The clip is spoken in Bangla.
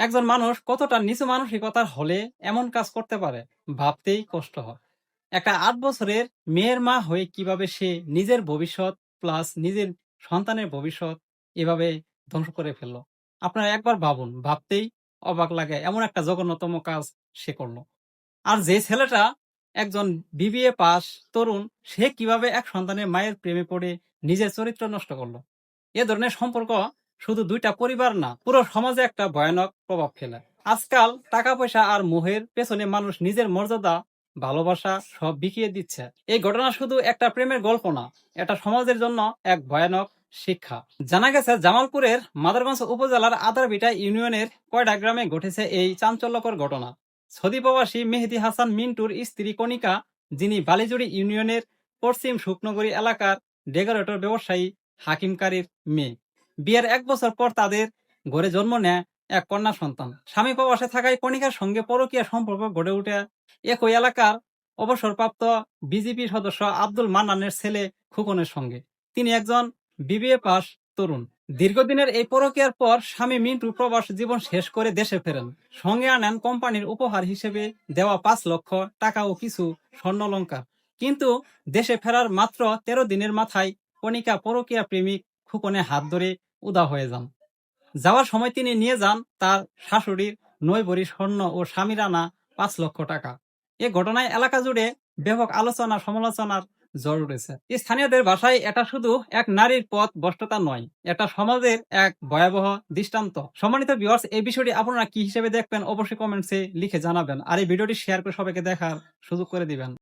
একজন মানুষ কতটা নিচু মানসিকতার হলে এমন কাজ করতে পারে ভাবতেই কষ্ট হয়। একটা আট বছরের মেয়ের মা হয়ে কীভাবে সে নিজের ভবিষ্যৎ প্লাস নিজের সন্তানের ভবিষ্যৎ এভাবে ধ্বংস করে ফেলল? আপনারা একবার ভাবুন, ভাবতেই অবাক লাগে এমন একটা জঘন্যতম কাজ সে করল। আর যে ছেলেটা একজন বিবিএ পাস, তরুণ, সে কীভাবে এক সন্তানের মায়ের প্রেমে পড়ে নিজের চরিত্র নষ্ট করল? এ ধরনের সম্পর্ক শুধু দুইটা পরিবার না, পুরো সমাজে একটা ভয়ানক প্রভাব ফেলে। আজকাল টাকা পয়সা আর মোহের পেছনে মানুষ নিজের মর্যাদা, ভালোবাসা সব বিকিয়ে দিচ্ছে। এই ঘটনা শুধু একটা প্রেমের গল্প না, এটা সমাজের জন্য এক ভয়ানক শিক্ষা। জানা গেছে, জামালপুরের মাদারগঞ্জ উপজেলার আদারবিটা ইউনিয়নের কয়ডা গ্রামে ঘটেছে এই চাঞ্চল্যকর ঘটনা। সৌদি প্রবাসী মেহেদি হাসান মিন্টুর স্ত্রী কণিকা, যিনি বালিজুড়ি ইউনিয়নের পশ্চিম শুকনগরী এলাকার ডেকোরেটর ব্যবসায়ী হাকিমকারীর মেয়ে। বিয়ের এক বছর পর তাদের ঘরে জন্ম নেয় এক কন্যা সন্তান। স্বামী প্রবাসে থাকায় কণিকার সঙ্গে পরকীয়া সম্পর্ক গড়ে ওঠে। একই এলাকার অবসরপ্রাপ্ত বিজেপি সদস্য আব্দুল মান্নানের ছেলে খুকনের সঙ্গে। তিনি একজন বিবিএ পাস তরুণ। দীর্ঘদিনের এই পরকীয়ার পর স্বামী মিন্টু প্রবাস জীবন শেষ করে দেশে ফেরেন। সঙ্গে আনেন কোম্পানির উপহার হিসেবে দেওয়া পাঁচ লক্ষ টাকা ও কিছু স্বর্ণলঙ্কার। কিন্তু দেশে ফেরার মাত্র তেরো দিনের মাথায় কণিকা পরকীয়া প্রেমিক খুকনে হাত ধরে উদা হয়ে যান। যাওয়ার সময় তিনি নিয়ে যান তার শাশুড়ির নয় ভরি স্বর্ণ ও স্বামীর আনা পাঁচ লক্ষ টাকা। এ ঘটনায় এলাকা জুড়ে ব্যাপক আলোচনা, সমালোচনার জ্বর উঠেছে। স্থানীয়দের ভাষায় এটা শুধু এক নারীর পথ বষ্টতা নয়, এটা সমাজের এক ভয়াবহ দৃষ্টান্ত। সম্মানিত ভিউয়ার্স এই বিষয়টি আপনারা কি হিসেবে দেখবেন অবশ্যই কমেন্টসে লিখে জানাবেন। আর এই ভিডিওটি শেয়ার করে সবাইকে দেখার সুযোগ করে দিবেন।